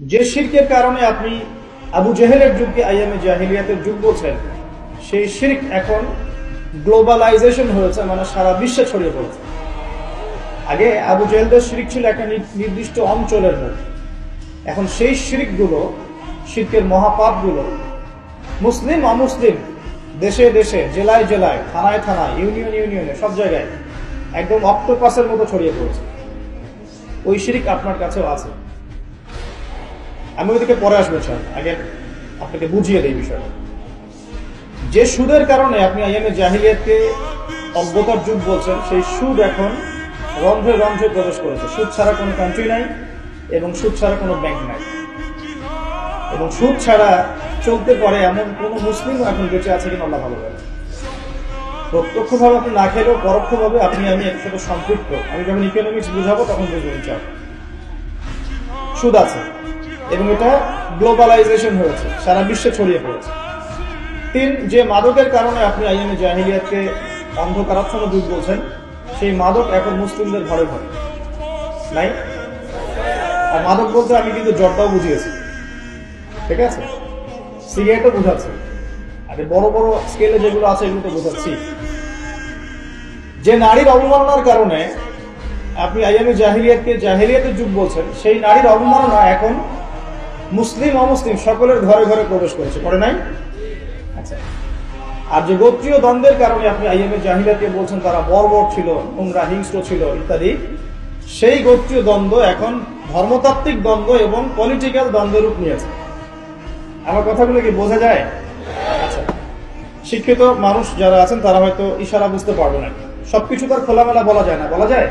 যে শিরকের কারণে আপনি আবু জেহেলের যুগকে আইএমএ জাহিলিয়াতের যুগ বলছেন, সেই শিরক এখন গ্লোবালাইজেশন হয়েছে মানে সারা বিশ্বে ছড়িয়ে পড়েছে। আগে আবু জেহেলদের শিরিক ছিল একটা নির্দিষ্ট অঞ্চলের মধ্যে। এখন সেই শিরিকগুলো, শিরকের মহাপাপগুলো, মুসলিম, অমুসলিম, দেশে দেশে, জেলায় জেলায়, থানায় থানায়, ইউনিয়ন ইউনিয়নে, সব জায়গায় একদম অক্টোপাসের মতো ছড়িয়ে পড়েছে। ওই শিরিক আপনার কাছেও আছে। আমি ওইদিকে পরে আসব স্যার আগে আপনাকে বুঝিয়ে দেই বিষয়টা। যে সুদের কারণে আপনি আইএমএ জাহিলিয়াতকে অজ্ঞতার যুগ বলছেন, সেই সুদ এখন রন্ধ্রে রন্ধ্রে প্রবেশ করেছে। সুদ ছাড়া কোনো কান্ট্রি নাই এবং সুদ ছাড়া কোনো ব্যাংক নাই। এবং সুদ ছাড়া চলতে পারে এমন কোনো মুসলিমও এখন বেঁচে আছে কিনা আল্লাহ ভালো জানে। প্রত্যক্ষভাবে আপনি না খেলেও পরোক্ষভাবে আপনি আমি এর সাথে সম্পৃক্ত। আমি যখন ইকোনমিক্স বুঝাবো তখন বুঝবেন চাপ সুদ আছে। এবং এটা গ্লোবালাইজেশন হয়েছে, সারা বিশ্বে ছড়িয়ে পড়েছে। তিন, যে মাদকের কারণে আপনি আইএমএ জাহিলিয়াতকে অন্ধকারাচ্ছন্ন যুগ বলছেন, সেই মাদক এখন মুসলিমদের ঘরে ঘরে। নাই? আর মাদক বলতে আমি কিন্তু জর্দাও বুঝিয়েছি। ঠিক আছে? সিগারেটও বোঝাচ্ছে। আর বড় বড় স্কেলে যেগুলো আছে এগুলো তো বোঝাচ্ছি। যে নারীর অবমাননার কারণে আপনি আইএমএ জাহিলিয়াতকে জাহিলিয়াতের যুগ বলছেন, সেই নারীর অবমাননা এখন মুসলিম, অমুসলিম, সকলের ঘরে ঘরে প্রবেশ করেছে। করে নাই? আচ্ছা। আর যে গোত্রীয় দ্বন্দ্বের কারণে আপনি আইএমএ জাহিলিয়াতকে বলছেন, তারা বর্বর ছিল তোমরা হিংস্র ছিল, ইত্যাদি। সেই গোত্রীয় দ্বন্দ্ব এখন ধর্মতাত্ত্বিক দ্বন্দ্ব এবং পলিটিক্যাল দ্বন্দ্বের রূপ নিয়েছে। আমার কথাগুলো কি বোঝা যায়? আচ্ছা। শিক্ষিত মানুষ যারা আছেন, তারা হয়তো ইশারা বুঝতে পারবে না। সবকিছু তার খোলামেলা বলা যায় না। বলা যায়?